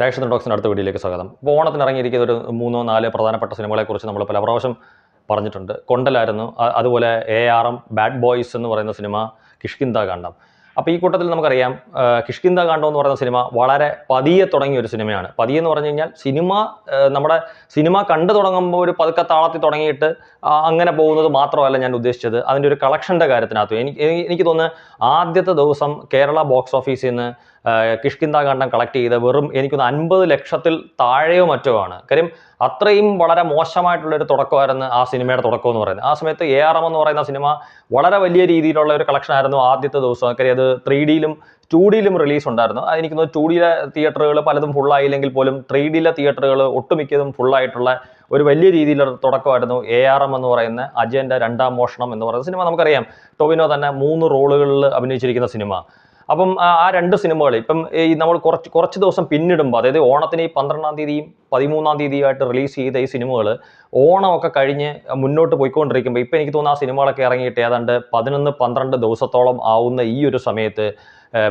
രാഷ്ട്രീയ ടോക്സിന്റെ അടുത്ത വീഡിയോയിലേക്ക് സ്വാഗതം. ഇപ്പോൾ ഓണത്തിന് ഇറങ്ങിയിരിക്കുന്ന ഒരു മൂന്നോ നാലോ പ്രധാനപ്പെട്ട സിനിമകളെക്കുറിച്ച് നമ്മൾ പല പ്രാവശ്യം പറഞ്ഞിട്ടുണ്ട്. കൊണ്ടലായിരുന്നു അതുപോലെ A R M bad boys എന്ന് പറയുന്ന സിനിമ കിഷ്കിന്ദ കാണ്ഡം. അപ്പോൾ ഈ കൂട്ടത്തിൽ നമുക്കറിയാം കിഷ്കിന്ദ കാണ്ഡം എന്ന് പറയുന്ന സിനിമ വളരെ പതിയെ തുടങ്ങിയ ഒരു സിനിമയാണ്. പതിയെ എന്ന് പറഞ്ഞു കഴിഞ്ഞാൽ സിനിമ നമ്മുടെ സിനിമ കണ്ടു തുടങ്ങുമ്പോൾ ഒരു പതുക്കെ താളത്തിൽ തുടങ്ങിയിട്ട് അങ്ങനെ പോകുന്നത് മാത്രമല്ല ഞാൻ ഉദ്ദേശിച്ചത്. അതിന്റെ ഒരു കളക്ഷന്റെ കാര്യത്തിനകത്ത് എനിക്ക് എനിക്ക് തോന്നുന്നു ആദ്യത്തെ ദിവസം കേരള ബോക്സ് ഓഫീസിൽ നിന്ന് കിഷ്കിന്ത കണ്ടം കളക്ട് ചെയ്ത് വെറും എനിക്കൊന്ന് അൻപത് ലക്ഷത്തിൽ താഴെയോ മറ്റോ ആണ്. കാര്യം അത്രയും വളരെ മോശമായിട്ടുള്ളൊരു തുടക്കമായിരുന്നു ആ സിനിമയുടെ തുടക്കം എന്ന് പറയുന്നത്. ആ സമയത്ത് എ ആർ എം എന്ന് പറയുന്ന സിനിമ വളരെ വലിയ രീതിയിലുള്ള ഒരു കളക്ഷൻ ആയിരുന്നു ആദ്യത്തെ ദിവസം. കാര്യം അത് ത്രീ ഡിയിലും ടു ഡിയിലും റിലീസ് ഉണ്ടായിരുന്നു. അതെനിക്ക് ടു ഡിയിലെ തിയേറ്ററുകൾ പലതും ഫുള്ളായില്ലെങ്കിൽ പോലും ത്രീ ഡിയിലെ തിയേറ്ററുകൾ ഒട്ടുമിക്കതും ഫുള്ളായിട്ടുള്ള ഒരു വലിയ രീതിയിലുള്ള തുടക്കമായിരുന്നു എ ആർ എം എന്ന് പറയുന്ന അജയന്റെ രണ്ടാം മോഷണം എന്ന് പറയുന്ന സിനിമ നമുക്കറിയാം. ടോവിനോ തന്നെ മൂന്ന് റോളുകളിൽ അഭിനയിച്ചിരിക്കുന്ന സിനിമ. അപ്പം ആ രണ്ട് സിനിമകൾ ഇപ്പം ഈ നമ്മൾ കുറച്ച് കുറച്ച് ദിവസം പിന്നിടുമ്പോൾ അതായത് ഓണത്തിന് ഈ പന്ത്രണ്ടാം തീയതിയും പതിമൂന്നാം തീയതിയായിട്ട് റിലീസ് ചെയ്ത ഈ സിനിമകൾ ഓണമൊക്കെ കഴിഞ്ഞ് മുന്നോട്ട് പോയിക്കൊണ്ടിരിക്കുമ്പോൾ ഇപ്പം എനിക്ക് തോന്നുന്നു ആ സിനിമകളൊക്കെ ഇറങ്ങിയിട്ട് ഏതാണ്ട് പതിനൊന്ന് പന്ത്രണ്ട് ദിവസത്തോളം ആവുന്ന ഈ ഒരു സമയത്ത്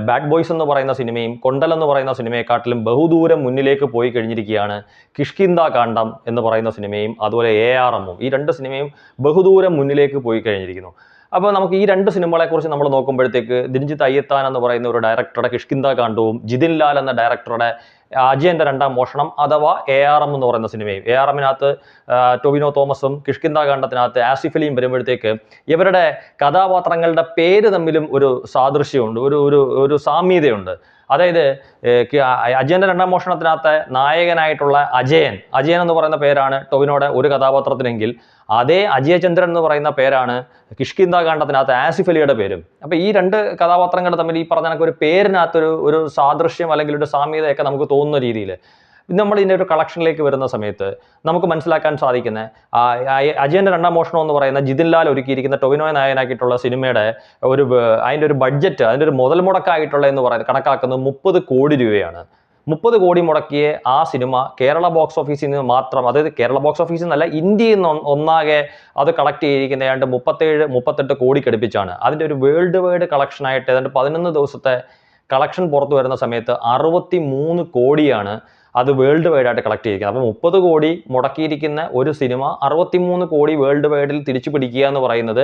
ബാഡ് ബോയ്സ് എന്ന് പറയുന്ന സിനിമയും കൊണ്ടൽ എന്ന് പറയുന്ന സിനിമയെക്കാട്ടിലും ബഹുദൂരം മുന്നിലേക്ക് പോയി കഴിഞ്ഞിരിക്കുകയാണ് കിഷ്കിന്ദ കാണ്ഡം എന്ന് പറയുന്ന സിനിമയും അതുപോലെ എ ആർ എമ്മും ഈ രണ്ട് സിനിമയും ബഹുദൂരം മുന്നിലേക്ക് പോയി കഴിഞ്ഞിരിക്കുന്നു. അപ്പോൾ നമുക്ക് ഈ രണ്ട് സിനിമകളെക്കുറിച്ച് നമ്മൾ നോക്കുമ്പോഴത്തേക്ക് ദിൻജിത്ത് അയ്യത്താൻ എന്ന് പറയുന്ന ഒരു ഡയറക്ടറുടെ കിഷ്കിന്ത കാണ്ഡവും ജിതിൻ ലാൽ എന്ന ഡയറക്ടറുടെ അജയന്റെ രണ്ടാം മോഷണം അഥവാ എ ആർ എം എന്ന് പറയുന്ന സിനിമയും. എ ആർ എമ്മിനകത്ത് ടൊവിനോ തോമസും കിഷ്കിന്ത കാണ്ഡത്തിനകത്ത് ആസിഫലിയും വരുമ്പോഴത്തേക്ക് ഇവരുടെ കഥാപാത്രങ്ങളുടെ പേര് തമ്മിലും ഒരു സാദൃശ്യമുണ്ട് ഒരു ഒരു ഒരു സാമ്യതയുണ്ട്. അതായത് അജയന്റെ രണ്ടാം മോഷണത്തിനകത്തെ നായകനായിട്ടുള്ള അജയൻ അജയൻ എന്ന് പറയുന്ന പേരാണ് ടൊവിനോയുടെ ഒരു കഥാപാത്രത്തിനെങ്കിൽ അതേ അജയചന്ദ്രൻ എന്ന് പറയുന്ന പേരാണ് കിഷ്കിന്ദ കാണ്ഡത്തിനകത്ത് ആസിഫ് അലിയുടെ പേരും. അപ്പോൾ ഈ രണ്ട് കഥാപാത്രങ്ങൾ തമ്മിൽ ഈ പറഞ്ഞ ഒരു പേരിനകത്തൊരു ഒരു സാദൃശ്യം അല്ലെങ്കിൽ ഒരു സാമ്യതയൊക്കെ നമുക്ക് തോന്നുന്ന രീതിയിൽ നമ്മൾ ഇതിന്റെ ഒരു കളക്ഷനിലേക്ക് വരുന്ന സമയത്ത് നമുക്ക് മനസ്സിലാക്കാൻ സാധിക്കുന്ന ആ, രണ്ടാം മോഷണം എന്ന് പറയുന്ന ജിതിൻ ലാൽ ഒരുക്കിയിരിക്കുന്ന ടൊവിനോ നായനാക്കിയിട്ടുള്ള സിനിമയുടെ ഒരു അതിന്റെ ഒരു ബഡ്ജറ്റ് അതിന്റെ ഒരു മുതൽ മുടക്കായിട്ടുള്ള എന്ന് പറയുന്നത് കണക്കാക്കുന്നത് മുപ്പത് കോടി രൂപയാണ്. മുപ്പത് കോടി മുടക്കിയ ആ സിനിമ കേരള ബോക്സ് ഓഫീസിൽ നിന്ന് മാത്രം അതായത് കേരള ബോക്സ് ഓഫീസിൽ നിന്നല്ല ഇന്ത്യയിൽ നിന്ന് ഒന്നാകെ അത് കളക്ട് ചെയ്തിരിക്കുന്ന ഏതാണ്ട് മുപ്പത്തേഴ് മുപ്പത്തെട്ട് കോടി കടുപ്പിച്ചാണ് അതിന്റെ ഒരു വേൾഡ് വൈഡ് കളക്ഷനായിട്ട് ഏതാണ്ട് പതിനൊന്ന് ദിവസത്തെ കളക്ഷൻ പുറത്തു വരുന്ന സമയത്ത് അറുപത്തി മൂന്ന് കോടിയാണ് അത് വേൾഡ് വൈഡ് ആയിട്ട് കളക്ട് ചെയ്തിരിക്കുന്നത്. അപ്പോൾ മുപ്പത് കോടി മുടക്കിയിരിക്കുന്ന ഒരു സിനിമ അറുപത്തിമൂന്ന് കോടി വേൾഡ് വൈഡിൽ തിരിച്ചു പിടിക്കുക എന്ന് പറയുന്നത്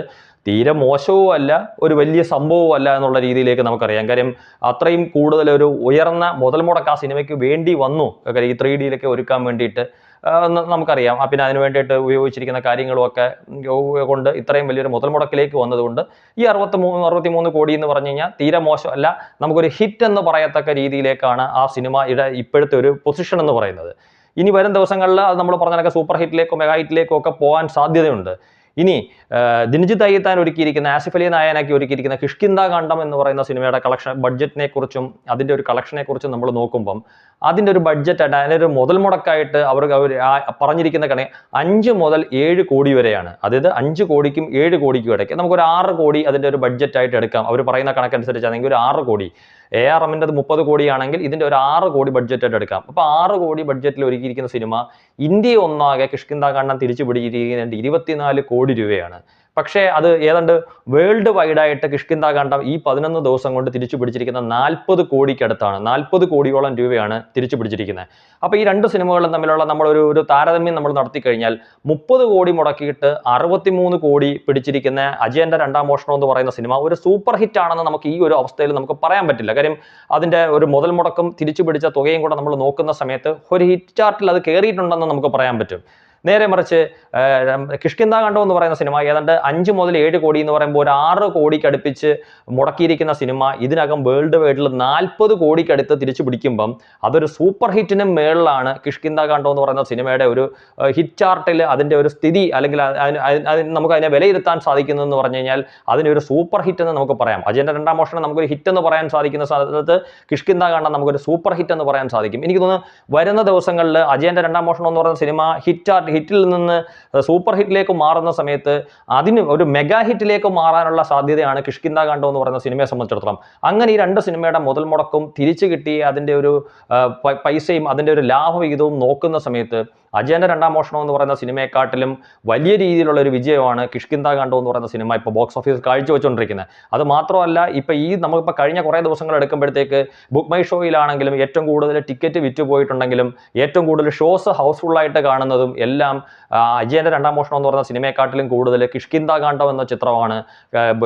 തീരെ മോശവും അല്ല ഒരു വലിയ സംഭവവും അല്ല എന്നുള്ള രീതിയിലേക്ക് നമുക്കറിയാം. കാര്യം അത്രയും കൂടുതൽ ഒരു ഉയർന്ന മുതൽ മുടക്ക് ആ സിനിമയ്ക്ക് വേണ്ടി വന്നു. ഈ ത്രീ ഡിയിലൊക്കെ ഒരുക്കാൻ വേണ്ടിയിട്ട് നമുക്കറിയാം. പിന്നെ അതിന് വേണ്ടിയിട്ട് ഉപയോഗിച്ചിരിക്കുന്ന കാര്യങ്ങളും ഒക്കെ കൊണ്ട് ഇത്രയും വലിയൊരു മുതൽ മുടക്കിലേക്ക് വന്നതുകൊണ്ട് ഈ അറുപത്തി മൂന്ന് അറുപത്തി മൂന്ന് കോടി എന്ന് പറഞ്ഞു കഴിഞ്ഞാൽ തീരെ മോശമല്ല. നമുക്കൊരു ഹിറ്റ് എന്ന് പറയത്തക്ക രീതിയിലേക്കാണ് ആ സിനിമയുടെ ഇപ്പോഴത്തെ ഒരു പൊസിഷൻ എന്ന് പറയുന്നത്. ഇനി വരും ദിവസങ്ങളിൽ അത് നമ്മൾ പറഞ്ഞ സൂപ്പർ ഹിറ്റിലേക്കോ മെഗാ ഹിറ്റിലേക്കോ ഒക്കെ പോകാൻ സാധ്യതയുണ്ട്. ഇനി ദിനജിത് അയ്യത്താൻ ഒരുക്കിയിരിക്കുന്ന ആസിഫ് അലി നായനാക്കി ഒരുക്കിയിരിക്കുന്ന കിഷ്കിന്ത കണ്ടം എന്ന് പറയുന്ന സിനിമയുടെ കളക്ഷൻ ബഡ്ജറ്റിനെ കുറിച്ചും അതിന്റെ ഒരു കളക്ഷനെ കുറിച്ചും നമ്മൾ നോക്കുമ്പം അതിന്റെ ഒരു ബഡ്ജറ്റ് അതിന്റെ ഒരു മുതൽ മുടക്കായിട്ട് അവർ അവർ പറഞ്ഞിരിക്കുന്ന കണക്ക് അഞ്ച് മുതൽ ഏഴ് കോടി വരെയാണ്. അതായത് അഞ്ച് കോടിക്കും ഏഴ് കോടിക്കും ഇടയ്ക്ക് നമുക്കൊരു ആറ് കോടി അതിന്റെ ഒരു ബഡ്ജറ്റായിട്ട് എടുക്കാം. അവർ പറയുന്ന കണക്കനുസരിച്ചാണെങ്കിൽ ഒരു ആറ് കോടി. എ ആർ എമ്മിന്റെ മുപ്പത് കോടിയാണെങ്കിൽ ഇതിന്റെ ഒരു ആറ് കോടി ബഡ്ജറ്റായിട്ട് എടുക്കാം. അപ്പോൾ ആറ് കോടി ബഡ്ജറ്റിൽ ഒരുക്കിയിരിക്കുന്ന സിനിമ ഇന്ത്യ ഒന്നാകെ കിഷ്കിന്ത കണ്ണൻ തിരിച്ചു പിടിച്ചിരിക്കുന്നത് ഇരുപത്തിനാല് കോടി രൂപയാണ്. പക്ഷേ അത് ഏതാണ്ട് വേൾഡ് വൈഡായിട്ട് കിഷ്കിന്ത കാണ്ഡം ഈ പതിനൊന്ന് ദിവസം കൊണ്ട് തിരിച്ചു പിടിച്ചിരിക്കുന്ന നാൽപ്പത് കോടിക്കടുത്താണ്. നാൽപ്പത് കോടിയോളം രൂപയാണ് തിരിച്ചു പിടിച്ചിരിക്കുന്നത്. അപ്പോൾ ഈ രണ്ട് സിനിമകളും തമ്മിലുള്ള നമ്മളൊരു ഒരു താരതമ്യം നമ്മൾ നടത്തി കഴിഞ്ഞാൽ മുപ്പത് കോടി മുടക്കിയിട്ട് അറുപത്തിമൂന്ന് കോടി പിടിച്ചിരിക്കുന്ന അജയന്റെ രണ്ടാം മോഷണം എന്ന് പറയുന്ന സിനിമ ഒരു സൂപ്പർ ഹിറ്റ് ആണെന്ന് നമുക്ക് ഈ ഒരു അവസ്ഥയിൽ നമുക്ക് പറയാൻ പറ്റില്ല. കാര്യം അതിന്റെ ഒരു മുതൽ മുടക്കം തിരിച്ചു പിടിച്ച തുകയും കൂടെ നമ്മൾ നോക്കുന്ന സമയത്ത് ഒരു ഹിറ്റ് ചാർട്ടിൽ അത് കയറിയിട്ടുണ്ടെന്ന് നമുക്ക് പറയാൻ പറ്റും. നേരെ മറിച്ച് കിഷ്കിന്ത കണ്ടോ എന്ന് പറയുന്ന സിനിമ ഏതാണ്ട് അഞ്ച് മുതൽ ഏഴ് കോടി എന്ന് പറയുമ്പോൾ ഒരു ആറ് കോടിക്ക് അടുപ്പിച്ച് മുടക്കിയിരിക്കുന്ന സിനിമ. ഇതിനകം വേൾഡ് വൈഡിൽ നാൽപ്പത് കോടിക്കടുത്ത് തിരിച്ചു പിടിക്കുമ്പം അതൊരു സൂപ്പർ ഹിറ്റിനും മേളിലാണ് കിഷ്കിന്ത കണ്ടോ എന്ന് പറയുന്ന സിനിമയുടെ ഒരു ഹിറ്റ് ചാർട്ടിൽ അതിന്റെ ഒരു സ്ഥിതി അല്ലെങ്കിൽ നമുക്ക് അതിനെ വിലയിരുത്താൻ സാധിക്കുന്നതെന്ന് പറഞ്ഞു കഴിഞ്ഞാൽ അതിനൊരു സൂപ്പർ ഹിറ്റ് എന്ന് നമുക്ക് പറയാം. അജയന്റെ രണ്ടാം മോഷണം നമുക്കൊരു ഹിറ്റ് എന്ന് പറയാൻ സാധിക്കുന്ന സ്ഥലത്ത് കിഷ്കിന്ത കാണാൻ നമുക്കൊരു സൂപ്പർ ഹിറ്റ് എന്ന് പറയാൻ സാധിക്കും. എനിക്ക് തോന്നുന്നു വരുന്ന ദിവസങ്ങളിൽ അജയന്റെ രണ്ടാം മോഷണം എന്ന് പറയുന്ന സിനിമ ഹിറ്റ് ഹിറ്റിൽ നിന്ന് സൂപ്പർ ഹിറ്റിലേക്ക് മാറുന്ന സമയത്ത് അതിന് ഒരു മെഗാ ഹിറ്റിലേക്ക് മാറാനുള്ള സാധ്യതയാണ് കിഷ്കിന്ദ കാണ്ടോ എന്ന് പറയുന്ന സിനിമയെ സംബന്ധിച്ചിടത്തോളം. അങ്ങനെ ഈ രണ്ട് സിനിമയുടെ മുതൽ മുടക്കും തിരിച്ചു കിട്ടി അതിന്റെ ഒരു പൈസയും അതിന്റെ ഒരു ലാഭവിഹിതവും നോക്കുന്ന സമയത്ത് അജയന്റെ രണ്ടാം മോഷണം എന്ന് പറയുന്ന സിനിമയെക്കാട്ടിലും വലിയ രീതിയിലുള്ള ഒരു വിജയമാണ് കിഷ്കിന്ത കാണ്ടോ എന്ന് പറയുന്ന സിനിമ ഇപ്പോൾ ബോക്സ് ഓഫീസ് കാഴ്ചവെച്ചുകൊണ്ടിരിക്കുന്നത് അത് മാത്രമല്ല ഇപ്പോൾ ഈ നമുക്കിപ്പോൾ കഴിഞ്ഞ കുറേ ദിവസങ്ങൾ എടുക്കുമ്പോഴത്തേക്ക് ബുക്ക് മൈ ഷോയിലാണെങ്കിലും ഏറ്റവും കൂടുതൽ ടിക്കറ്റ് വിറ്റ് പോയിട്ടുണ്ടെങ്കിലും ഏറ്റവും കൂടുതൽ ഷോസ് ഹൗസ്ഫുള്ളായിട്ട് കാണുന്നതും എല്ലാം അജയന്റെ രണ്ടാം മോഷണം എന്ന് പറയുന്ന സിനിമയെക്കാട്ടിലും കൂടുതൽ കിഷ്കിന്ത കാണ്ടോ എന്ന ചിത്രമാണ്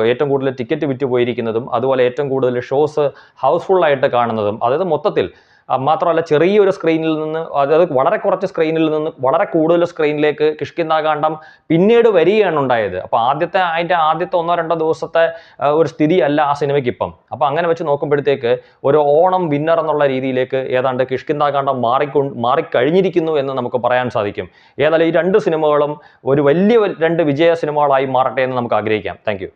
ഏറ്റവും കൂടുതൽ ടിക്കറ്റ് വിറ്റ് പോയിരിക്കുന്നതും അതുപോലെ ഏറ്റവും കൂടുതൽ ഷോസ് ഹൗസ്ഫുള്ളായിട്ട് കാണുന്നതും. അതായത് മൊത്തത്തിൽ മാത്രമല്ല ചെറിയൊരു സ്ക്രീനിൽ നിന്ന് അതായത് വളരെ കുറച്ച് സ്ക്രീനിൽ നിന്ന് വളരെ കൂടുതൽ സ്ക്രീനിലേക്ക് കിഷ്കിന്താകാന്ഡം പിന്നീട് വരികയാണ് ഉണ്ടായത്. അപ്പോൾ ആദ്യത്തെ അതിന്റെ ആദ്യത്തെ ഒന്നോ രണ്ടോ ദിവസത്തെ ഒരു ഒരു സ്ഥിതിയല്ല ആ സിനിമയ്ക്ക് ഇപ്പം അപ്പോൾ അങ്ങനെ വെച്ച് നോക്കുമ്പോഴത്തേക്ക് ഒരു ഓണം വിന്നർ എന്നുള്ള രീതിയിലേക്ക് ഏതാണ്ട് കിഷ്കിന്താകാന്ഡം മാറിക്കൊ മാറിക്കഴിഞ്ഞിരിക്കുന്നു എന്ന് നമുക്ക് പറയാൻ സാധിക്കും. ഏതായാലും ഈ രണ്ട് സിനിമകളും ഒരു വലിയ രണ്ട് വിജയ സിനിമകളായി മാറട്ടെ എന്ന് നമുക്ക് ആഗ്രഹിക്കാം. താങ്ക്